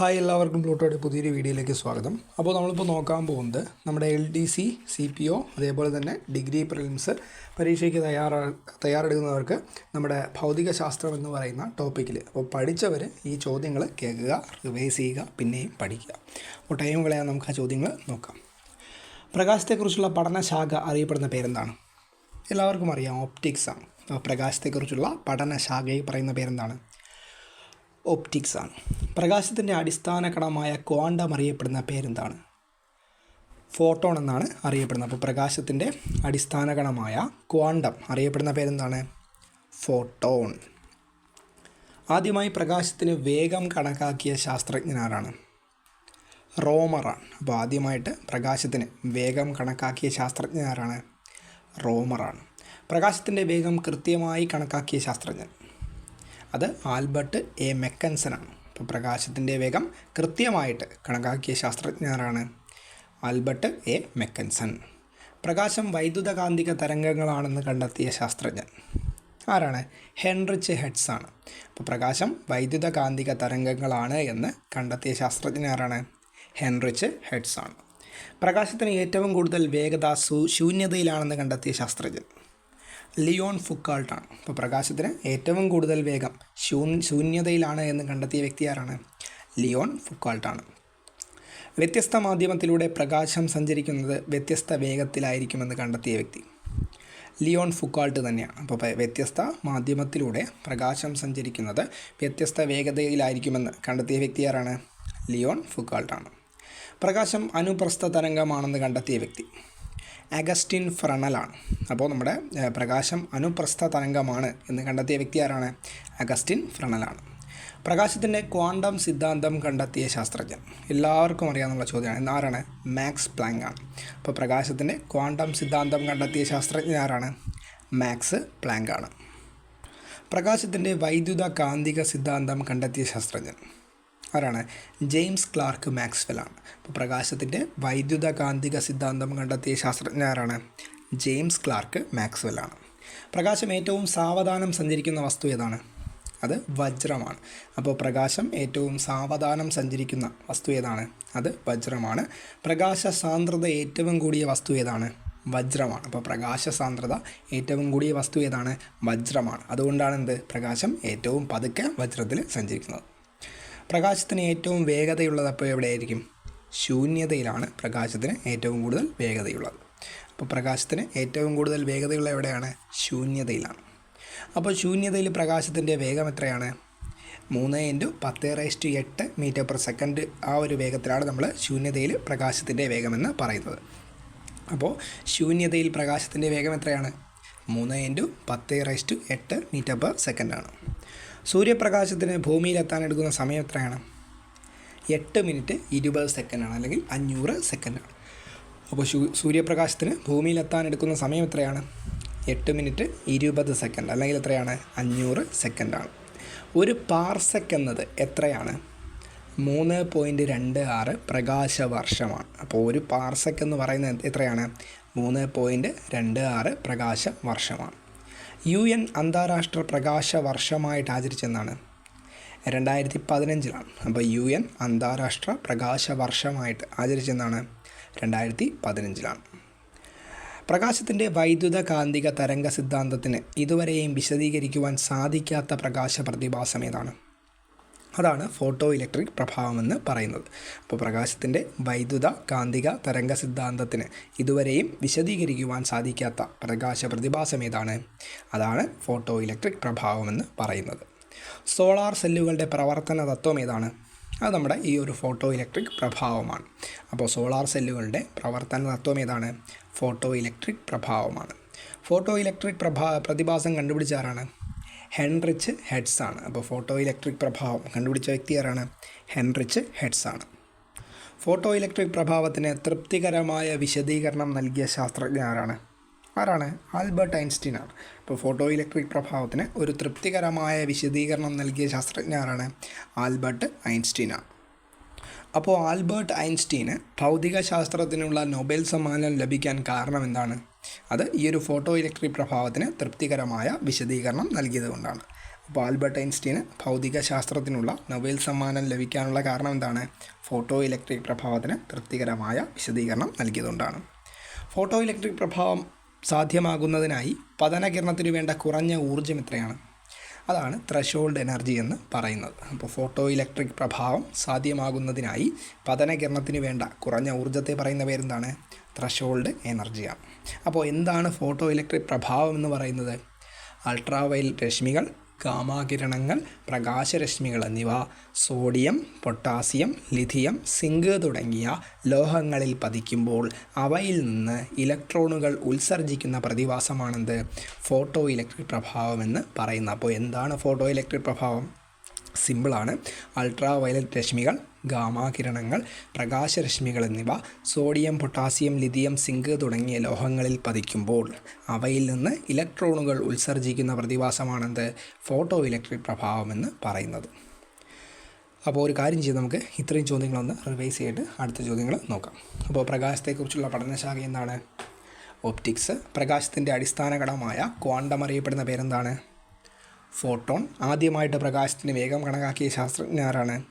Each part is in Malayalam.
ഹായ് എല്ലാവർക്കും പ്ലൂട്ടോയുടെ പുതിയൊരു വീഡിയോയിലേക്ക് സ്വാഗതം. അപ്പോൾ നമ്മളിപ്പോൾ നോക്കാൻ പോകുന്നത് നമ്മുടെ L D C C P O അതേപോലെ തന്നെ ഡിഗ്രി പ്രിലിംസ് പരീക്ഷയ്ക്ക് തയ്യാറാ തയ്യാറെടുക്കുന്നവർക്ക് നമ്മുടെ ഭൗതികശാസ്ത്രം എന്ന് പറയുന്ന ടോപ്പിക്കിൽ അപ്പോൾ പഠിച്ചവർ ഈ ചോദ്യങ്ങൾ കേൾക്കുക റിവൈസ് ചെയ്യുക പിന്നെയും പഠിക്കുക. അപ്പോൾ ടൈം കളയാൻ നമുക്ക് ആ ചോദ്യങ്ങൾ നോക്കാം. പ്രകാശത്തെക്കുറിച്ചുള്ള പഠനശാഖ അറിയപ്പെടുന്ന പേരെന്താണ്? എല്ലാവർക്കും അറിയാം ഓപ്റ്റിക്സ് ആണ്. അപ്പോൾ പ്രകാശത്തെക്കുറിച്ചുള്ള പഠനശാഖയെ പറയുന്ന പേരെന്താണ്? ഒപ്റ്റിക്സ് ആണ്. പ്രകാശത്തിന്റെ അടിസ്ഥാന ഘടമായ ക്വാണ്ടം അറിയപ്പെടുന്ന പേരെന്താണ്? ഫോട്ടോൺ എന്നാണ് അറിയപ്പെടുന്നത്. അപ്പോൾ പ്രകാശത്തിന്റെ അടിസ്ഥാന ഘടമായ ക്വാണ്ടം അറിയപ്പെടുന്ന പേരെന്താണ്? ഫോട്ടോൺ ആദ്യമായി പ്രകാശത്തിന് വേഗം കണക്കാക്കിയ ശാസ്ത്രജ്ഞൻ ആരാണ്? റോമറാണ് അപ്പോൾ ആദ്യമായിട്ട് പ്രകാശത്തിന് വേഗം കണക്കാക്കിയ ശാസ്ത്രജ്ഞനാരാണ് റോമറാണ് പ്രകാശത്തിന്റെ വേഗം കൃത്യമായി കണക്കാക്കിയ ശാസ്ത്രജ്ഞൻ. അത് ആൽബർട്ട് എ മെക്കൻസനാണ് അപ്പോൾ പ്രകാശത്തിന്റെ വേഗം കൃത്യമായിട്ട് കണക്കാക്കിയ ശാസ്ത്രജ്ഞരാണ് ആൽബർട്ട് എ മെക്കൻസൺ. പ്രകാശം വൈദ്യുതകാന്തിക തരംഗങ്ങളാണെന്ന് കണ്ടെത്തിയ ശാസ്ത്രജ്ഞൻ. ആരാണ്? ഹെൻറിച്ച് ഹെഡ്സ് ആണ് അപ്പോൾ പ്രകാശം വൈദ്യുതകാന്തിക തരംഗങ്ങളാണ് എന്ന് കണ്ടെത്തിയ ശാസ്ത്രജ്ഞൻ ആരാണ്? ഹെൻറിച്ച് ഹെഡ്സ് ആണ് പ്രകാശത്തിന് ഏറ്റവും കൂടുതൽ വേഗത ശൂന്യതയിലാണെന്ന് കണ്ടെത്തിയ ശാസ്ത്രജ്ഞൻ. ലിയോൺ ഫുക്കാൾട്ടാണ്. അപ്പോൾ പ്രകാശത്തിന് ഏറ്റവും കൂടുതൽ വേഗം ശൂന്യതയിലാണ് എന്ന് കണ്ടെത്തിയ വ്യക്തി ആരാണ്? ലിയോൺ ഫുക്കാൾട്ടാണ്. വ്യത്യസ്ത മാധ്യമത്തിലൂടെ പ്രകാശം സഞ്ചരിക്കുന്നത് വ്യത്യസ്ത വേഗത്തിലായിരിക്കുമെന്ന് കണ്ടെത്തിയ വ്യക്തി. ലിയോൺ ഫുക്കാൾട്ട് തന്നെയാണ്. അപ്പോൾ വ്യത്യസ്ത മാധ്യമത്തിലൂടെ പ്രകാശം സഞ്ചരിക്കുന്നത് വ്യത്യസ്ത വേഗതയിലായിരിക്കുമെന്ന് കണ്ടെത്തിയ വ്യക്തി ആരാണ്? ലിയോൺ ഫുക്കാൾട്ടാണ്. പ്രകാശം അനുപ്രസ്ഥ തരംഗമാണെന്ന് കണ്ടെത്തിയ വ്യക്തി. അഗസ്റ്റിൻ ഫ്രണലാണ് അപ്പോൾ നമ്മുടെ പ്രകാശം അനുപ്രസ്ഥ തരംഗമാണ് എന്ന് കണ്ടെത്തിയ വ്യക്തി ആരാണ്? അഗസ്റ്റിൻ ഫ്രണലാണ് പ്രകാശത്തിന്റെ ക്വാണ്ടം സിദ്ധാന്തം കണ്ടെത്തിയ ശാസ്ത്രജ്ഞൻ. എല്ലാവർക്കും അറിയാവുന്ന ചോദ്യമാണ് ആരാണ്? മാക്സ് പ്ലാങ്ക് ആണ്. അപ്പോൾ പ്രകാശത്തിന്റെ ക്വാണ്ടം സിദ്ധാന്തം കണ്ടെത്തിയ ശാസ്ത്രജ്ഞൻ ആരാണ്? മാക്സ് പ്ലാങ്ക് ആണ്. പ്രകാശത്തിന്റെ വൈദ്യുത കാന്തിക സിദ്ധാന്തം കണ്ടെത്തിയ ശാസ്ത്രജ്ഞൻ. ആരാണ്? ജെയിംസ് ക്ലാർക്ക് മാക്സ്വെൽ ആണ് അപ്പോൾ പ്രകാശത്തിന്റെ വൈദ്യുത കാന്തിക സിദ്ധാന്തം കണ്ടെത്തിയ ശാസ്ത്രജ്ഞ ആരാണ്? ജെയിംസ് ക്ലാർക്ക് മാക്സ്വെൽ ആണ് പ്രകാശം ഏറ്റവും സാവധാനം സഞ്ചരിക്കുന്ന വസ്തു ഏതാണ്? അത് വജ്രമാണ്. അപ്പോൾ പ്രകാശം ഏറ്റവും സാവധാനം സഞ്ചരിക്കുന്ന വസ്തു ഏതാണ്? അത് വജ്രമാണ്. പ്രകാശ സാന്ദ്രത ഏറ്റവും കൂടിയ വസ്തു ഏതാണ്? വജ്രമാണ്. അപ്പോൾ പ്രകാശ സാന്ദ്രത ഏറ്റവും കൂടിയ വസ്തു ഏതാണ്? വജ്രമാണ്. അതുകൊണ്ടാണ് എന്ത്? പ്രകാശം ഏറ്റവും പതുക്കെ വജ്രത്തിൽ സഞ്ചരിക്കുന്നത്. പ്രകാശത്തിന് ഏറ്റവും വേഗതയുള്ളത് അപ്പോൾ എവിടെയായിരിക്കും? ശൂന്യതയിലാണ് പ്രകാശത്തിന് ഏറ്റവും കൂടുതൽ വേഗതയുള്ളത്. അപ്പോൾ പ്രകാശത്തിന് ഏറ്റവും കൂടുതൽ വേഗതയുള്ള എവിടെയാണ്? ശൂന്യതയിലാണ്. അപ്പോൾ ശൂന്യതയിൽ പ്രകാശത്തിന്റെ വേഗം എത്രയാണ്? മൂന്ന് ഇന്റു പത്ത് റേസ്റ്റ് എട്ട് മീറ്റർ പെർ സെക്കൻഡ് ആ ഒരു വേഗത്തിലാണ് നമ്മൾ ശൂന്യതയിൽ പ്രകാശത്തിന്റെ വേഗമെന്ന് പറയുന്നത്. അപ്പോൾ ശൂന്യതയിൽ പ്രകാശത്തിന്റെ വേഗം എത്രയാണ്? മൂന്ന് ഇന്റു പത്ത് റേസ്റ്റ് എട്ട് മീറ്റർ പെർ സെക്കൻഡാണ് സൂര്യപ്രകാശത്തിന് ഭൂമിയിലെത്താൻ എടുക്കുന്ന സമയം എത്രയാണ്? എട്ട് മിനിറ്റ് ഇരുപത് സെക്കൻഡാണ് അല്ലെങ്കിൽ അഞ്ഞൂറ് സെക്കൻഡാണ്. അപ്പോൾ സൂര്യപ്രകാശത്തിന് ഭൂമിയിലെത്താൻ എടുക്കുന്ന സമയം എത്രയാണ്? എട്ട് മിനിറ്റ് ഇരുപത് സെക്കൻഡ് അല്ലെങ്കിൽ എത്രയാണ്? അഞ്ഞൂറ് സെക്കൻഡാണ്. ഒരു പാർസെക്ക് എന്നത് എത്രയാണ്? മൂന്ന് പോയിന്റ് രണ്ട് ആറ് പ്രകാശവർഷമാണ്. അപ്പോൾ ഒരു പാർസെക്ക് എന്ന് പറയുന്നത് എത്രയാണ്? മൂന്ന് പോയിന്റ് രണ്ട് ആറ് പ്രകാശ വർഷമാണ് യു എൻ അന്താരാഷ്ട്ര പ്രകാശ വർഷമായിട്ട് ആചരിച്ചെന്നാണ്. രണ്ടായിരത്തി പതിനഞ്ചിലാണ് അപ്പോൾ യു എൻ അന്താരാഷ്ട്ര പ്രകാശ വർഷമായിട്ട് ആചരിച്ചെന്നാണ് രണ്ടായിരത്തി പതിനഞ്ചിലാണ് പ്രകാശത്തിന്റെ വൈദ്യുത കാന്തിക തരംഗ സിദ്ധാന്തത്തിന് ഇതുവരെയും വിശദീകരിക്കുവാൻ സാധിക്കാത്ത പ്രകാശ പ്രതിഭാസം ഏതാണ്? അതാണ് ഫോട്ടോ ഇലക്ട്രിക് പ്രഭാവമെന്ന് പറയുന്നത്. അപ്പോൾ പ്രകാശത്തിന്റെ വൈദ്യുത കാന്തിക തരംഗ സിദ്ധാന്തത്തിന് ഇതുവരെയും വിശദീകരിക്കുവാൻ സാധിക്കാത്ത പ്രകാശ പ്രതിഭാസം ഏതാണ്? അതാണ് ഫോട്ടോ ഇലക്ട്രിക് പ്രഭാവമെന്ന് പറയുന്നത്. സോളാർ സെല്ലുകളുടെ പ്രവർത്തന തത്വം ഏതാണ്? അത് നമ്മുടെ ഈ ഒരു ഫോട്ടോ ഇലക്ട്രിക് പ്രഭാവമാണ്. അപ്പോൾ സോളാർ സെല്ലുകളുടെ പ്രവർത്തന തത്വം ഏതാണ്? ഫോട്ടോ ഇലക്ട്രിക് പ്രഭാവമാണ്. ഫോട്ടോ ഇലക്ട്രിക് പ്രഭാ പ്രതിഭാസം കണ്ടുപിടിച്ച ആരാണ് ഹെൻറിച്ച് ഹെഡ്സ് ആണ് അപ്പോൾ ഫോട്ടോ ഇലക്ട്രിക് പ്രഭാവം കണ്ടുപിടിച്ച വ്യക്തി ആരാണ്? ഹെൻറിച്ച് ഹെഡ്സ് ആണ് ഫോട്ടോ ഇലക്ട്രിക് പ്രഭാവത്തിന് തൃപ്തികരമായ വിശദീകരണം നൽകിയ ശാസ്ത്രജ്ഞ ആരാണ്? ആരാണ്? ആൽബർട്ട് ഐൻസ്റ്റീൻ ആണ്. അപ്പോൾ ഫോട്ടോ ഇലക്ട്രിക് പ്രഭാവത്തിന് ഒരു തൃപ്തികരമായ വിശദീകരണം നൽകിയ ശാസ്ത്രജ്ഞ ആരാണ്? ആൽബർട്ട് ഐൻസ്റ്റീൻ ആണ്. അപ്പോൾ ആൽബർട്ട് ഐൻസ്റ്റീന് ഭൗതികശാസ്ത്രത്തിനുള്ള നൊബേൽ സമ്മാനം ലഭിക്കാൻ കാരണം എന്താണ്? അത് ഈ ഒരു ഫോട്ടോ ഇലക്ട്രിക് പ്രഭാവത്തിന് തൃപ്തികരമായ വിശദീകരണം നൽകിയത് കൊണ്ടാണ് അപ്പോൾ ആൽബർട്ട് ഐൻസ്റ്റീന് ഭൗതിക ശാസ്ത്രത്തിനുള്ള നൊബേൽ സമ്മാനം ലഭിക്കാനുള്ള കാരണം എന്താണ്? ഫോട്ടോ ഇലക്ട്രിക് പ്രഭാവത്തിന് തൃപ്തികരമായ വിശദീകരണം നൽകിയതുകൊണ്ടാണ്. ഫോട്ടോ ഇലക്ട്രിക് പ്രഭാവം സാധ്യമാകുന്നതിനായി പതനകിരണത്തിന് വേണ്ട കുറഞ്ഞ ഊർജം എത്രയാണ്? അതാണ് ത്രഷോൾഡ് എനർജി എന്ന് പറയുന്നത്. അപ്പോൾ ഫോട്ടോ ഇലക്ട്രിക് പ്രഭാവം സാധ്യമാകുന്നതിനായി പതനകിരണത്തിന് വേണ്ട കുറഞ്ഞ ഊർജത്തെ പറയുന്ന പേരെന്താണ്? ത്രഷോൾഡ് എനർജിയാണ് അപ്പോൾ എന്താണ് ഫോട്ടോ ഇലക്ട്രിക് പ്രഭാവം എന്ന് പറയുന്നത്? അൾട്രാവയൽ രശ്മികൾ ഗാമാകിരണങ്ങൾ പ്രകാശരശ്മികൾ എന്നിവ സോഡിയം പൊട്ടാസ്യം ലിഥിയം സിങ്ക് തുടങ്ങിയ ലോഹങ്ങളിൽ പതിക്കുമ്പോൾ അവയിൽ നിന്ന് ഇലക്ട്രോണുകൾ ഉത്സർജിക്കുന്ന പ്രതിഭാസമാണെന്ത്? ഫോട്ടോ ഇലക്ട്രിക് പ്രഭാവം എന്ന് പറയുന്നത്. അപ്പോൾ എന്താണ് ഫോട്ടോ ഇലക്ട്രിക് പ്രഭാവം? സിമ്പിളാണ്. അൾട്രാ വയലറ്റ് രശ്മികൾ ഗാമാ ഗാമാകിരണങ്ങൾ പ്രകാശരശ്മികൾ എന്നിവ സോഡിയം പൊട്ടാസ്യം ലിഥിയം സിങ്ക് തുടങ്ങിയ ലോഹങ്ങളിൽ പതിക്കുമ്പോൾ അവയിൽ നിന്ന് ഇലക്ട്രോണുകൾ ഉത്സർജിക്കുന്ന പ്രതിഭാസമാണെന്ത്? ഫോട്ടോ ഇലക്ട്രിക് പ്രഭാവമെന്ന് പറയുന്നത്. അപ്പോൾ ഒരു കാര്യം ചെയ്ത് നമുക്ക്. ഇത്രയും ചോദ്യങ്ങളൊന്ന് റിവൈസ് ചെയ്തിട്ട് അടുത്ത ചോദ്യങ്ങൾ നോക്കാം. അപ്പോൾ പ്രകാശത്തെക്കുറിച്ചുള്ള പഠനശാഖ എന്താണ്? ഒപ്റ്റിക്സ്. പ്രകാശത്തിന്റെ അടിസ്ഥാന ഘടകമായ ക്വാണ്ടം അറിയപ്പെടുന്ന പേരെന്താണ്? ഫോട്ടോൺ ആദ്യമായിട്ട് പ്രകാശത്തിന്റെ വേഗം കണക്കാക്കിയ ശാസ്ത്രജ്ഞരാണ്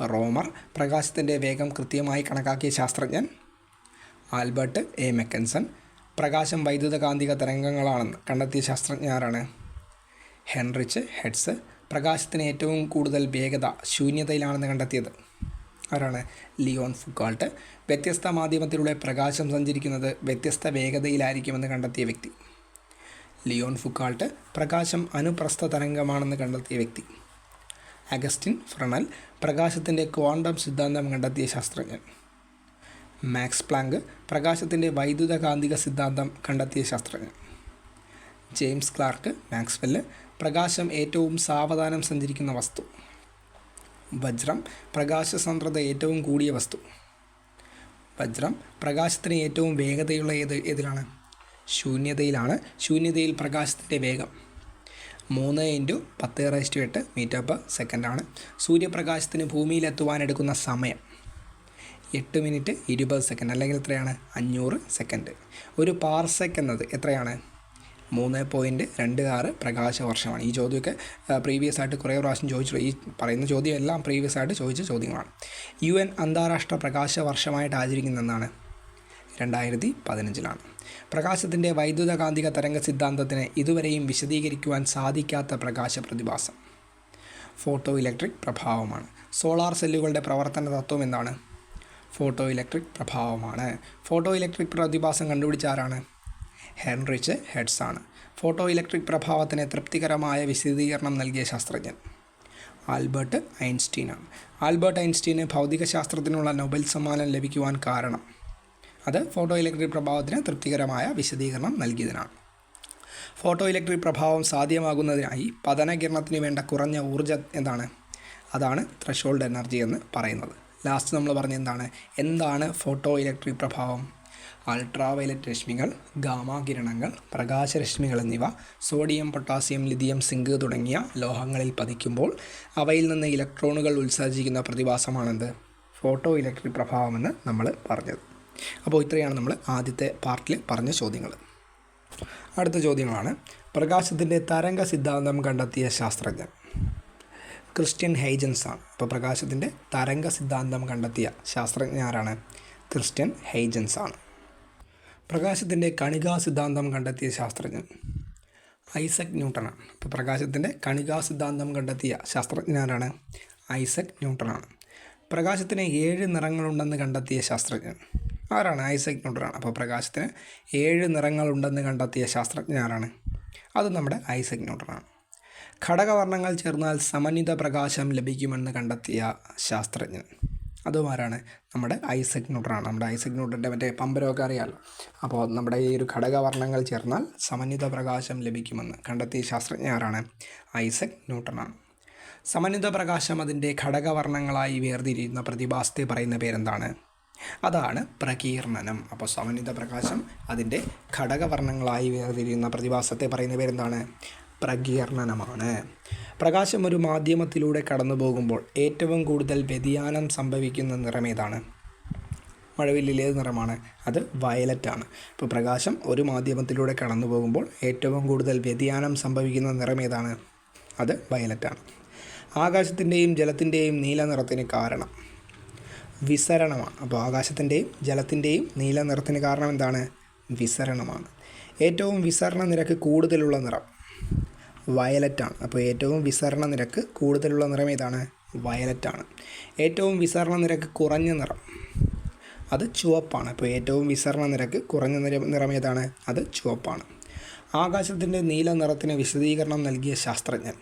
റോമർ പ്രകാശത്തിന്റെ വേഗം കൃത്യമായി കണക്കാക്കിയ ശാസ്ത്രജ്ഞൻ ആൽബർട്ട് എ മെക്കൻസൺ. പ്രകാശം വൈദ്യുതകാന്തിക തരംഗങ്ങളാണെന്ന് കണ്ടെത്തിയ ശാസ്ത്രജ്ഞ ശാസ്ത്രജ്ഞരാണ് ഹെൻറിച്ച് ഹെഡ്സ്. പ്രകാശത്തിന് ഏറ്റവും കൂടുതൽ വേഗത ശൂന്യതയിലാണെന്ന് കണ്ടെത്തിയത് ആരാണ്? ലിയോൺ ഫുക്കാൾട്ട് വ്യത്യസ്ത മാധ്യമത്തിലൂടെ പ്രകാശം സഞ്ചരിക്കുന്നത് വ്യത്യസ്ത വേഗതയിലായിരിക്കുമെന്ന് കണ്ടെത്തിയ വ്യക്തി. ലിയോൺ ഫുക്കാൾട്ട് പ്രകാശം അനുപ്രസ്ഥ തരംഗമാണെന്ന് കണ്ടെത്തിയ വ്യക്തി. അഗസ്റ്റിൻ ഫ്രണൽ പ്രകാശത്തിന്റെ ക്വാണ്ടം സിദ്ധാന്തം കണ്ടെത്തിയ ശാസ്ത്രജ്ഞൻ. മാക്സ് പ്ലാങ്ക് പ്രകാശത്തിന്റെ വൈദ്യുതകാന്തിക സിദ്ധാന്തം കണ്ടെത്തിയ ശാസ്ത്രജ്ഞൻ. ജെയിംസ് ക്ലാർക്ക് മാക്സ്വെല്ല് പ്രകാശം ഏറ്റവും സാവധാനം സഞ്ചരിക്കുന്ന വസ്തു. വജ്രം പ്രകാശസാന്ദ്രത ഏറ്റവും കൂടിയ വസ്തു. വജ്രം പ്രകാശത്തിന് ഏറ്റവും വേഗതയുള്ള ഏത് ഏതിലാണ്? ശൂന്യതയിലാണ്. ശൂന്യതയിൽ പ്രകാശത്തിന്റെ വേഗം മൂന്ന് ഇന്റു പത്ത് റേസ്റ്റ് എട്ട് മീറ്റർ പെർ സെക്കൻഡാണ് സൂര്യപ്രകാശത്തിന് ഭൂമിയിലെത്തുവാനെടുക്കുന്ന സമയം എട്ട് മിനിറ്റ് ഇരുപത് സെക്കൻഡ് അല്ലെങ്കിൽ എത്രയാണ്? അഞ്ഞൂറ് സെക്കൻഡ്. ഒരു പാർസെക്ക് എന്നത് എത്രയാണ്? മൂന്ന് പോയിന്റ് രണ്ട് ആറ് പ്രകാശവർഷമാണ്. ഈ ചോദ്യമൊക്കെ പ്രീവിയസ് ആയിട്ട് കുറേ പ്രാവശ്യം ചോദിച്ചു ഈ പറയുന്ന ചോദ്യം എല്ലാം പ്രീവിയസ് ആയിട്ട് ചോദിച്ച ചോദ്യങ്ങളാണ്. യു എൻ അന്താരാഷ്ട്ര പ്രകാശ വർഷമായിട്ട് ആചരിക്കുന്ന എന്നാണ് രണ്ടായിരത്തി പതിനഞ്ചിലാണ്. പ്രകാശത്തിന്റെ വൈദ്യുതകാന്തിക തരംഗ സിദ്ധാന്തത്തിന് ഇതുവരെയും വിശദീകരിക്കുവാൻ സാധിക്കാത്ത പ്രകാശ പ്രതിഭാസം. Photo electric പ്രഭാവമാണ്. സോളാർ സെല്ലുകളുടെ പ്രവർത്തന തത്വം എന്താണ്? ഫോട്ടോ ഇലക്ട്രിക് പ്രഭാവമാണ്. ഫോട്ടോ ഇലക്ട്രിക് പ്രതിഭാസം കണ്ടുപിടിച്ച ആരാണ്? ഹെൻറിച്ച് ഹെഡ്സ് ആണ്. ഫോട്ടോ ഇലക്ട്രിക് പ്രഭാവത്തിന് തൃപ്തികരമായ വിശദീകരണം നൽകിയ ശാസ്ത്രജ്ഞൻ ആൽബർട്ട് ഐൻസ്റ്റീനാണ്. ആൽബർട്ട് ഐൻസ്റ്റീന് ഭൗതികശാസ്ത്രത്തിനുള്ള നൊബൽ സമ്മാനം ലഭിക്കുവാൻ കാരണം അത് ഫോട്ടോ ഇലക്ട്രിക് പ്രഭാവത്തിന് തൃപ്തികരമായ വിശദീകരണം നൽകിയതിനാണ്. ഫോട്ടോ ഇലക്ട്രിക് പ്രഭാവം സാധ്യമാകുന്നതിനായി പതനകിരണത്തിന് വേണ്ട കുറഞ്ഞ ഊർജം എന്താണ്? അതാണ് ത്രഷോൾഡ് എനർജി എന്ന് പറയുന്നത്. ലാസ്റ്റ് നമ്മൾ പറഞ്ഞ എന്താണ്? എന്താണ് ഫോട്ടോ ഇലക്ട്രിക് പ്രഭാവം? അൾട്രാവയലറ്റ് രശ്മികൾ ഗാമാകിരണങ്ങൾ പ്രകാശരശ്മികൾ എന്നിവ സോഡിയം പൊട്ടാസ്യം ലിഥിയം സിങ്ക് തുടങ്ങിയ ലോഹങ്ങളിൽ പതിക്കുമ്പോൾ അവയിൽ നിന്ന് ഇലക്ട്രോണുകൾ ഉത്സർജിക്കുന്ന പ്രതിഭാസമാണെന്ത്? ഫോട്ടോ ഇലക്ട്രിക് പ്രഭാവമെന്ന് നമ്മൾ പറഞ്ഞത്. അപ്പോൾ ഇത്രയാണ് നമ്മൾ ആദ്യത്തെ പാർട്ടിൽ പറഞ്ഞ ചോദ്യങ്ങൾ. അടുത്ത ചോദ്യങ്ങളാണ്. പ്രകാശത്തിന്റെ തരംഗ സിദ്ധാന്തം കണ്ടെത്തിയ ശാസ്ത്രജ്ഞൻ ക്രിസ്ത്യൻ ഹെയ്ജൻസ് ആണ്. അപ്പോൾ പ്രകാശത്തിന്റെ തരംഗ സിദ്ധാന്തം കണ്ടെത്തിയ ശാസ്ത്രജ്ഞ ആരാണ്? ക്രിസ്ത്യൻ ഹെയ്ജൻസ് ആണ്. പ്രകാശത്തിന്റെ കണികാ സിദ്ധാന്തം കണ്ടെത്തിയ ശാസ്ത്രജ്ഞൻ ഐസക് ന്യൂട്ടനാണ്. അപ്പോൾ പ്രകാശത്തിന്റെ കണികാ സിദ്ധാന്തം കണ്ടെത്തിയ ശാസ്ത്രജ്ഞനാരാണ് ഐസക് ന്യൂട്ടനാണ്. പ്രകാശത്തിന് ഏഴ് നിറങ്ങളുണ്ടെന്ന് കണ്ടെത്തിയ ശാസ്ത്രജ്ഞൻ ആരാണ്? ഐസക് ന്യൂട്ടനാണ്. അപ്പോൾ പ്രകാശത്തിന് ഏഴ് നിറങ്ങളുണ്ടെന്ന് കണ്ടെത്തിയ ശാസ്ത്രജ്ഞനാരാണ് അത് നമ്മുടെ ഐസക് ന്യൂട്ടനാണ്. ഘടകവർണങ്ങൾ ചേർന്നാൽ സമന്വിത പ്രകാശം ലഭിക്കുമെന്ന് കണ്ടെത്തിയ ശാസ്ത്രജ്ഞൻ. അതും ആരാണ്? നമ്മുടെ ഐസക് ന്യൂട്ടനാണ്. നമ്മുടെ ഐസക് ന്യൂട്ടന്റെ മറ്റേ പമ്പരമൊക്കെ അറിയാമല്ലോ അപ്പോൾ നമ്മുടെ ഈ ഒരു ഘടകവർണങ്ങൾ ചേർന്നാൽ സമന്വിത പ്രകാശം ലഭിക്കുമെന്ന് കണ്ടെത്തിയ ശാസ്ത്രജ്ഞൻ ആരാണ്? ഐസക് ന്യൂട്ടനാണ്. സമന്വിത പ്രകാശം അതിന്റെ ഘടകവർണങ്ങളായി വേർതിരിയുന്ന പ്രതിഭാസത്തെ പറയുന്ന പേരെന്താണ്? അതാണ് പ്രകീർണനം. അപ്പോൾ സമന്വിത പ്രകാശം അതിന്റെ ഘടകവർണങ്ങളായി വേർതിരിയുന്ന പ്രതിഭാസത്തെ പറയുന്ന പേരെന്താണ്? പ്രകീർണനമാണ്. പ്രകാശം ഒരു മാധ്യമത്തിലൂടെ കടന്നു പോകുമ്പോൾ ഏറ്റവും കൂടുതൽ വ്യതിയാനം സംഭവിക്കുന്ന നിറമേതാണ് ഏതാണ്? ഏത് നിറമാണ്? അത് വയലറ്റാണ്. ഇപ്പോൾ പ്രകാശം ഒരു മാധ്യമത്തിലൂടെ കടന്നു പോകുമ്പോൾ ഏറ്റവും കൂടുതൽ വ്യതിയാനം സംഭവിക്കുന്ന നിറം ഏതാണ്? അത് വയലറ്റാണ്. ആകാശത്തിന്റെയും ജലത്തിന്റെയും നീല നിറത്തിന് കാരണം. വിസരണമാണ്. അപ്പോൾ ആകാശത്തിന്റെയും ജലത്തിന്റെയും നീല നിറത്തിന് കാരണം എന്താണ്? വിസരണമാണ്. ഏറ്റവും വിസരണ നിരക്ക് കൂടുതലുള്ള നിറം വയലറ്റാണ്. അപ്പോൾ ഏറ്റവും വിസരണ നിരക്ക് കൂടുതലുള്ള നിറം ഏതാണ്? വയലറ്റാണ്. ഏറ്റവും വിസരണ നിരക്ക് കുറഞ്ഞ നിറം അത് ചുവപ്പാണ്. അപ്പോൾ ഏറ്റവും വിസരണ നിരക്ക് കുറഞ്ഞ നിറം ഏതാണ്? അത് ചുവപ്പാണ്. ആകാശത്തിന്റെ നീല നിറത്തിന് വിശദീകരണം നൽകിയ ശാസ്ത്രജ്ഞൻ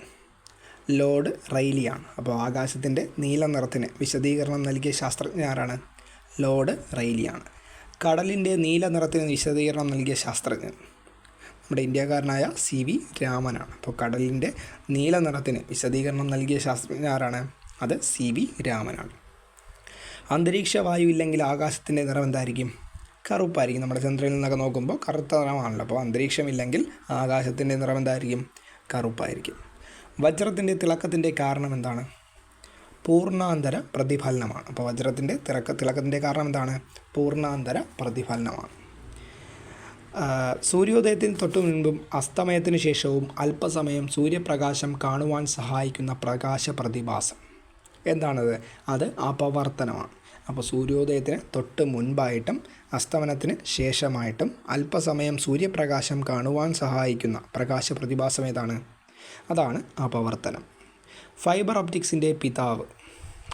ലോർഡ് റൈലിയാണ് അപ്പോൾ ആകാശത്തിന്റെ നീല നിറത്തിന് വിശദീകരണം നൽകിയ ശാസ്ത്രജ്ഞ ആരാണ്? ലോർഡ് റൈലിയാണ് കടലിന്റെ നീല നിറത്തിന് വിശദീകരണം നൽകിയ ശാസ്ത്രജ്ഞൻ നമ്മുടെ ഇന്ത്യക്കാരനായ സി വി രാമനാണ്. അപ്പോൾ കടലിന്റെ നീല നിറത്തിന് വിശദീകരണം നൽകിയ ശാസ്ത്രജ്ഞ ആരാണ്? അത് സി വി രാമനാണ്. അന്തരീക്ഷ വായു ഇല്ലെങ്കിൽ ആകാശത്തിന്റെ നിറം എന്തായിരിക്കും? കറുപ്പായിരിക്കും. നമ്മുടെ ചന്ദ്രനിൽ നിന്നൊക്കെ നോക്കുമ്പോൾ കറുത്ത നിറമാണല്ലോ. അപ്പോൾ അന്തരീക്ഷമില്ലെങ്കിൽ ആകാശത്തിന്റെ നിറം എന്തായിരിക്കും? കറുപ്പായിരിക്കും. വജ്രത്തിന്റെ തിളക്കത്തിന്റെ കാരണം എന്താണ്? പൂർണാന്തര പ്രതിഫലനമാണ്. അപ്പോൾ വജ്രത്തിന്റെ തിളക്ക തിളക്കത്തിന്റെ കാരണം എന്താണ്? പൂർണാന്തര പ്രതിഫലനമാണ്. സൂര്യോദയത്തിന് തൊട്ടു മുൻപും അസ്തമയത്തിന് ശേഷവും അല്പസമയം സൂര്യപ്രകാശം കാണുവാൻ സഹായിക്കുന്ന പ്രകാശ പ്രതിഭാസം. എന്താണത്? അത് അപവർത്തനമാണ്. അപ്പോൾ സൂര്യോദയത്തിന് തൊട്ട് മുൻപായിട്ടും അസ്തമനത്തിന് ശേഷമായിട്ടും അല്പസമയം സൂര്യപ്രകാശം കാണുവാൻ സഹായിക്കുന്ന പ്രകാശ പ്രതിഭാസം ഏതാണ്? അതാണ് അപവർത്തനം ഫൈബർ ഒപ്റ്റിക്സിന്റെ പിതാവ്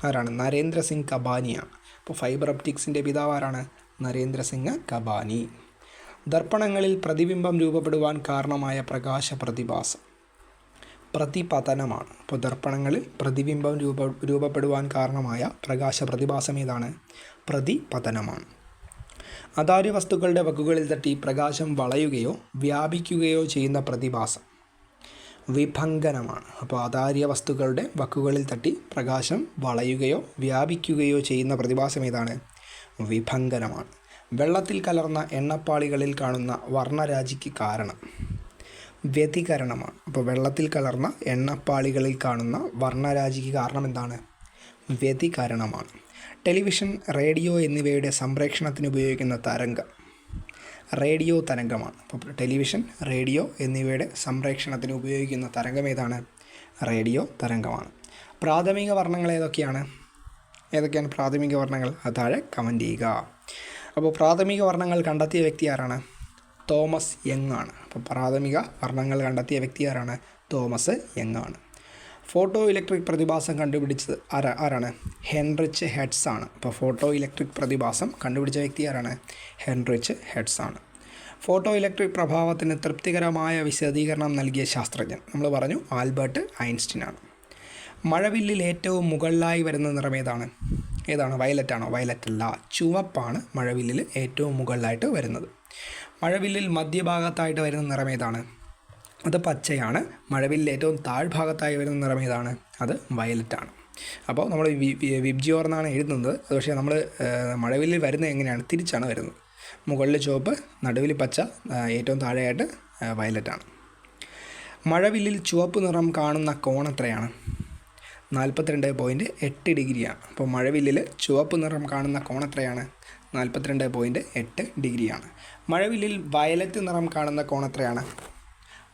ആരാണ്? നരേന്ദ്ര സിംഗ് കബാനിയാണ് അപ്പോൾ ഫൈബർ ഒപ്റ്റിക്സിന്റെ പിതാവ് ആരാണ്? നരേന്ദ്ര സിംഗ് കബാനി. ദർപ്പണങ്ങളിൽ പ്രതിബിംബം രൂപപ്പെടുവാൻ കാരണമായ പ്രകാശ പ്രതിഭാസം പ്രതിപതനമാണ്. അപ്പോൾ ദർപ്പണങ്ങളിൽ പ്രതിബിംബം രൂപ രൂപപ്പെടുവാൻ കാരണമായ പ്രകാശ പ്രതിഭാസം ഏതാണ്? പ്രതിപതനമാണ്. അതാര്യ വസ്തുക്കളുടെ വക്കുകളിൽ തട്ടി പ്രകാശം വളയുകയോ വ്യാപിക്കുകയോ ചെയ്യുന്ന പ്രതിഭാസം. വിഭങ്കനമാണ് അപ്പോൾ അതാര്യ വസ്തുക്കളുടെ വക്കുകളിൽ തട്ടി പ്രകാശം വളയുകയോ വ്യാപിക്കുകയോ ചെയ്യുന്ന പ്രതിഭാസം ഏതാണ്? വിഭംഗനമാണ്. വെള്ളത്തിൽ കലർന്ന എണ്ണപ്പാളികളിൽ കാണുന്ന വർണരാജിക്ക് കാരണം വ്യതികരണമാണ്. അപ്പോൾ വെള്ളത്തിൽ കലർന്ന എണ്ണപ്പാളികളിൽ കാണുന്ന വർണരാജിക്ക് കാരണം എന്താണ്? വ്യതികരണമാണ്. ടെലിവിഷൻ റേഡിയോ എന്നിവയുടെ സംപ്രേക്ഷണത്തിന് ഉപയോഗിക്കുന്ന തരംഗം. റേഡിയോ തരംഗമാണ്. അപ്പോൾ ടെലിവിഷൻ റേഡിയോ എന്നിവയുടെ സംപ്രേക്ഷണത്തിന് ഉപയോഗിക്കുന്ന തരംഗം ഏതാണ്? റേഡിയോ തരംഗമാണ്. പ്രാഥമിക വർണങ്ങൾ ഏതൊക്കെയാണ്? ഏതൊക്കെയാണ് പ്രാഥമിക വർണങ്ങൾ? അതാഴെ താഴെ കമന്റ് ചെയ്യുക അപ്പോൾ പ്രാഥമിക വർണങ്ങൾ കണ്ടെത്തിയ വ്യക്തി ആരാണ്? തോമസ് യങ് ആണ് അപ്പോൾ പ്രാഥമിക വർണങ്ങൾ കണ്ടെത്തിയ വ്യക്തി ആരാണ്? തോമസ് യങ് ആണ് ഫോട്ടോ ഇലക്ട്രിക് പ്രതിഭാസം കണ്ടുപിടിച്ചത് ആരാ ആരാണ്? ഹെൻറിച്ച് ഹെഡ്സ് ആണ്. അപ്പോൾ ഫോട്ടോ ഇലക്ട്രിക് പ്രതിഭാസം കണ്ടുപിടിച്ച വ്യക്തി ആരാണ്? ഹെൻറിച്ച് ഹെഡ്സ് ആണ്. ഫോട്ടോ ഇലക്ട്രിക് പ്രഭാവത്തിന് തൃപ്തികരമായ വിശദീകരണം നൽകിയ ശാസ്ത്രജ്ഞൻ നമ്മൾ പറഞ്ഞു ആൽബർട്ട് ഐൻസ്റ്റീൻ ആണ്. മഴവില്ലിൽ ഏറ്റവും മുകളിലായി വരുന്ന നിറം ഏതാണ്? ഏതാണ്? വയലറ്റ് ആണോ? വയലറ്റ് അല്ല. ചുവപ്പാണ് മഴവില്ലിൽ ഏറ്റവും മുകളിലായിട്ട് വരുന്നത്. മഴവില്ലിൽ മധ്യഭാഗത്തായിട്ട് വരുന്ന നിറം ഏതാണ്? അത് പച്ചയാണ്. മഴവില്ലിൽ ഏറ്റവും താഴ്ഭാഗത്തായി വരുന്ന നിറം ഏതാണ്? അത് വയലറ്റാണ്. അപ്പോൾ നമ്മൾ വിബ്ജിയോർ എന്നാണ് എഴുതുന്നത്. അത് പക്ഷേ നമ്മൾ മഴവില്ലിൽ വരുന്നത് എങ്ങനെയാണ്? തിരിച്ചാണ് വരുന്നത്. മുകളിൽ ചുവപ്പ് നടുവിൽ പച്ച ഏറ്റവും താഴെയായിട്ട് വയലറ്റാണ്. മഴവില്ലിൽ ചുവപ്പ് നിറം കാണുന്ന കോൺ എത്രയാണ്? നാൽപ്പത്തിരണ്ട് പോയിന്റ് എട്ട് ഡിഗ്രിയാണ്. അപ്പോൾ മഴവില്ലിൽ ചുവപ്പ് നിറം കാണുന്ന കോൺ എത്രയാണ്? നാൽപ്പത്തിരണ്ട് പോയിന്റ് എട്ട് ഡിഗ്രിയാണ്. മഴവില്ലിൽ വയലറ്റ് നിറം കാണുന്ന കോൺ എത്രയാണ്?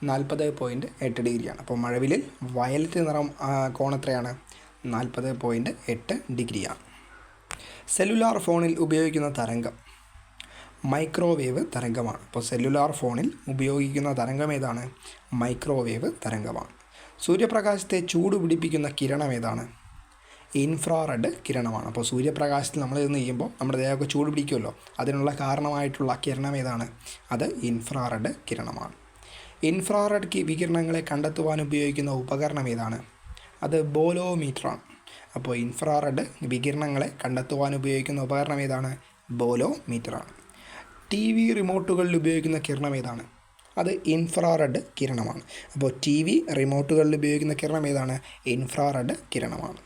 നാൽപ്പത് പോയിന്റ് എട്ട് ഡിഗ്രിയാണ്. അപ്പോൾ മഴവിലിൽ വയലറ്റ് നിറം കോണത്രയാണ്? നാൽപ്പത് പോയിന്റ് എട്ട് ഡിഗ്രിയാണ്. സെല്ലുലാർ ഫോണിൽ ഉപയോഗിക്കുന്ന തരംഗം മൈക്രോവേവ് തരംഗമാണ്. അപ്പോൾ സെല്ലുലാർ ഫോണിൽ ഉപയോഗിക്കുന്ന തരംഗം ഏതാണ്? മൈക്രോവേവ് തരംഗമാണ്. സൂര്യപ്രകാശത്തെ ചൂട് പിടിപ്പിക്കുന്ന കിരണം ഏതാണ്? ഇൻഫ്രാറെഡ് കിരണമാണ്. അപ്പോൾ സൂര്യപ്രകാശത്തിൽ നമ്മൾ ഇരുന്ന് ചെയ്യുമ്പോൾ നമ്മുടെ ദേഹമൊക്കെ ചൂട് പിടിക്കുമല്ലോ? അതിനുള്ള കാരണമായിട്ടുള്ള കിരണം ഏതാണ്? അത് ഇൻഫ്രാറെഡ് കിരണമാണ്. ഇൻഫ്രാറെഡ് വികിരണങ്ങളെ കണ്ടെത്തുവാൻ ഉപയോഗിക്കുന്ന ഉപകരണം ഏതാണ്? അത് ബോലോമീറ്ററാണ്. അപ്പോൾ ഇൻഫ്രാറെഡ് വികിരണങ്ങളെ കണ്ടെത്തുവാൻ ഉപയോഗിക്കുന്ന ഉപകരണം ഏതാണ്? ബോലോമീറ്ററാണ്. ടി വി റിമോട്ടുകളിൽ ഉപയോഗിക്കുന്ന കിരണം ഏതാണ്? അത് ഇൻഫ്രാറെഡ് കിരണമാണ്. അപ്പോൾ ടി വി റിമോട്ടുകളിൽ ഉപയോഗിക്കുന്ന കിരണം ഏതാണ്? ഇൻഫ്രാറെഡ് കിരണമാണ്.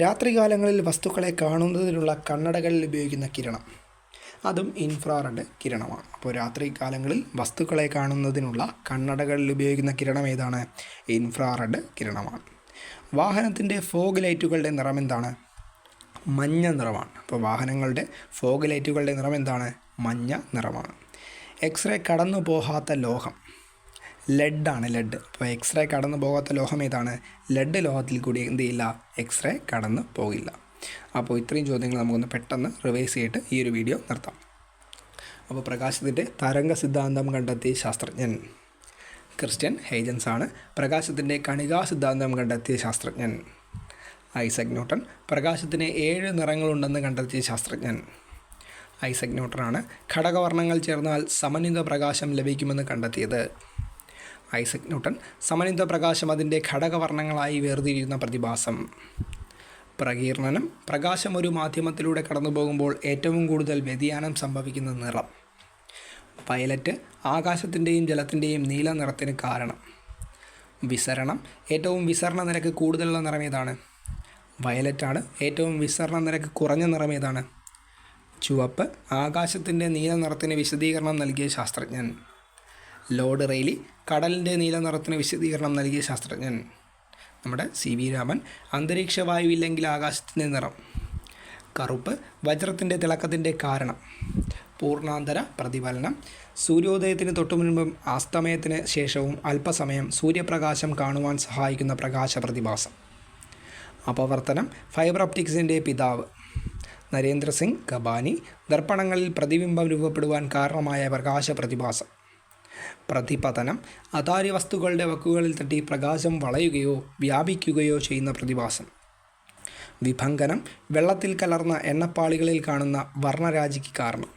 രാത്രികാലങ്ങളിൽ വസ്തുക്കളെ കാണുന്നതിനുള്ള കണ്ണടകളിൽ ഉപയോഗിക്കുന്ന കിരണം. അതും ഇൻഫ്രാറെഡ് കിരണമാണ്. അപ്പോൾ രാത്രി കാലങ്ങളിൽ വസ്തുക്കളെ കാണുന്നതിനുള്ള കണ്ണടകളിൽ ഉപയോഗിക്കുന്ന കിരണം ഏതാണ്? ഇൻഫ്രാറെഡ് കിരണമാണ്. വാഹനത്തിന്റെ ഫോഗ് ലൈറ്റുകളുടെ നിറം എന്താണ്? മഞ്ഞ നിറമാണ്. അപ്പോൾ വാഹനങ്ങളുടെ ഫോഗ് ലൈറ്റുകളുടെ നിറം എന്താണ്? മഞ്ഞ നിറമാണ്. എക്സ്റേ കടന്നു പോകാത്ത ലോഹം. ലെഡാണ് ലെഡ്. അപ്പോൾ എക്സ്റേ കടന്നു പോകാത്ത ലോഹം ഏതാണ്? ലെഡ് ലോഹത്തിൽ കൂടി എന്ത് ചെയ്യില്ല? എക്സ്റേ കടന്നു പോകില്ല. അപ്പോൾ ഇത്രയും ചോദ്യങ്ങൾ നമുക്കൊന്ന് പെട്ടെന്ന് റിവൈസ് ചെയ്തിട്ട് ഈ ഒരു വീഡിയോ നിർത്താം. അപ്പോൾ പ്രകാശത്തിന്റെ തരംഗ സിദ്ധാന്തം കണ്ടെത്തിയ ശാസ്ത്രജ്ഞൻ ക്രിസ്ത്യൻ ഹേജൻസ് ആണ്. പ്രകാശത്തിന്റെ കണികാ സിദ്ധാന്തം കണ്ടെത്തിയ ശാസ്ത്രജ്ഞൻ ഐസക് ന്യൂട്ടൺ. പ്രകാശത്തിന് ഏഴ് നിറങ്ങളുണ്ടെന്ന് കണ്ടെത്തിയ ശാസ്ത്രജ്ഞൻ ഐസക് ന്യൂട്ടനാണ് ഘടകവർണങ്ങൾ ചേർന്നാൽ സമന്വിത പ്രകാശം ലഭിക്കുമെന്ന് കണ്ടെത്തിയത് ഐസക് ന്യൂട്ടൺ. സമന്വിത പ്രകാശം അതിന്റെ ഘടകവർണങ്ങളായി വേർതിരിയുന്ന പ്രതിഭാസം പ്രകീർണനം പ്രകാശം ഒരു മാധ്യമത്തിലൂടെ കടന്നു പോകുമ്പോൾ ഏറ്റവും കൂടുതൽ വ്യതിയാനം സംഭവിക്കുന്ന നിറം. വയലറ്റ് ആകാശത്തിന്റെയും ജലത്തിന്റെയും നീല നിറത്തിന് കാരണം. വിസരണം ഏറ്റവും വിസരണ നിരക്ക് കൂടുതലുള്ള നിറം ഏതാണ്? വയലറ്റാണ് ഏറ്റവും വിസരണ നിരക്ക് കുറഞ്ഞ നിറം ഏതാണ്? ചുവപ്പ് ആകാശത്തിന്റെ നീല നിറത്തിന് വിശദീകരണം നൽകിയ ശാസ്ത്രജ്ഞൻ. ലോഡ് റെയ്ലി കടലിന്റെ നീല നിറത്തിന് വിശദീകരണം നൽകിയ ശാസ്ത്രജ്ഞൻ. നമ്മുടെ സി വി രാമൻ അന്തരീക്ഷ വായുവില്ലെങ്കിൽ ആകാശത്തിന്റെ നിറം. കറുപ്പ് വജ്രത്തിന്റെ തിളക്കത്തിന്റെ കാരണം. പൂർണാന്തര പ്രതിഫലനം. സൂര്യോദയത്തിന് തൊട്ടുമുൻപും അസ്തമയത്തിന് ശേഷവും അല്പസമയം സൂര്യപ്രകാശം കാണുവാൻ സഹായിക്കുന്ന പ്രകാശ പ്രതിഭാസം. അപവർത്തനം. ഫൈബർ ഒപ്റ്റിക്സിന്റെ പിതാവ്. നരേന്ദ്ര സിംഗ് കബാനി ദർപ്പണങ്ങളിൽ പ്രതിബിംബം രൂപപ്പെടുവാൻ കാരണമായ പ്രകാശ പ്രതിഭാസം. പ്രതിപതനം. അതാര്യ വസ്തുക്കളുടെ വക്കുകളിൽ തട്ടി പ്രകാശം വളയുകയോ വ്യാപിക്കുകയോ ചെയ്യുന്ന പ്രതിഭാസം. വിഭംഗനം വെള്ളത്തിൽ കലർന്ന എണ്ണപ്പാളികളിൽ കാണുന്ന വർണരാജിക്ക് കാരണം.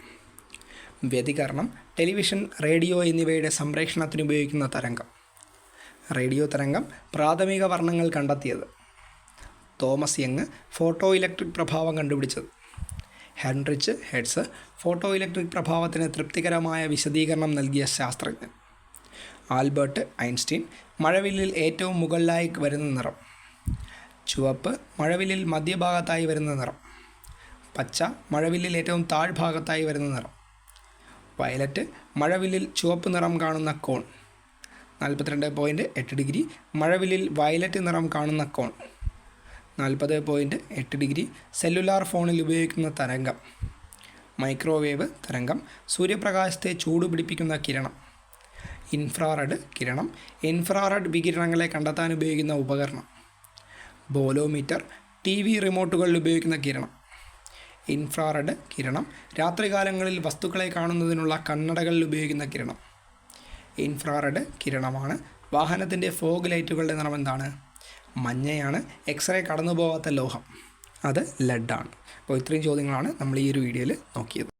വ്യതികരണം ടെലിവിഷൻ റേഡിയോ എന്നിവയുടെ സംപ്രേഷണത്തിന് ഉപയോഗിക്കുന്ന തരംഗം. റേഡിയോ തരംഗം പ്രാഥമിക വർണങ്ങൾ കണ്ടെത്തിയത്. തോമസ് യങ് ഫോട്ടോ ഇലക്ട്രിക് പ്രഭാവം കണ്ടുപിടിച്ചത്. ഹെൻറിച്ച് ഹെഡ്സ് ഫോട്ടോ ഇലക്ട്രിക് പ്രഭാവത്തിന് തൃപ്തികരമായ വിശദീകരണം നൽകിയ ശാസ്ത്രജ്ഞൻ. ആൽബർട്ട് ഐൻസ്റ്റീൻ മഴവില്ലിൽ ഏറ്റവും മുകളിലായി വരുന്ന നിറം. ചുവപ്പ് മഴവില്ലിൽ മധ്യഭാഗത്തായി വരുന്ന നിറം. പച്ച മഴവില്ലിൽ ഏറ്റവും താഴ്ഭാഗത്തായി വരുന്ന നിറം. വയലറ്റ് മഴവില്ലിൽ ചുവപ്പ് നിറം കാണുന്ന കോൺ. നാൽപ്പത്തിരണ്ട് പോയിന്റ് എട്ട് ഡിഗ്രി മഴവില്ലിൽ വയലറ്റ് നിറം കാണുന്ന കോൺ. നാൽപ്പത് പോയിന്റ് എട്ട് ഡിഗ്രി സെല്ലുലാർ ഫോണിൽ ഉപയോഗിക്കുന്ന തരംഗം മൈക്രോവേവ് തരംഗം സൂര്യപ്രകാശത്തെ ചൂട് ചൂടുപിടിപ്പിക്കുന്ന കിരണം ഇൻഫ്രാറെഡ് കിരണം ഇൻഫ്രാറെഡ് വികിരണങ്ങളെ കണ്ടെത്താൻ ഉപയോഗിക്കുന്ന ഉപകരണം ബോലോമീറ്റർ ടി വി റിമോട്ടുകളിൽ ഉപയോഗിക്കുന്ന കിരണം ഇൻഫ്രാറെഡ് കിരണം രാത്രികാലങ്ങളിൽ വസ്തുക്കളെ കാണുന്നതിനുള്ള കണ്ണടകളിൽ ഉപയോഗിക്കുന്ന കിരണം. ഇൻഫ്രാറെഡ് കിരണമാണ് വാഹനത്തിന്റെ ഫോഗ് ലൈറ്റുകളുടെ നിറം എന്താണ്? മഞ്ഞയാണ്. എക്സ്റേ കടന്നു പോകാത്ത ലോഹം. അത് ലെഡാണ് അപ്പോൾ ഇത്രയും ചോദ്യങ്ങളാണ് നമ്മൾ ഈ ഒരു വീഡിയോയിൽ നോക്കിയത്.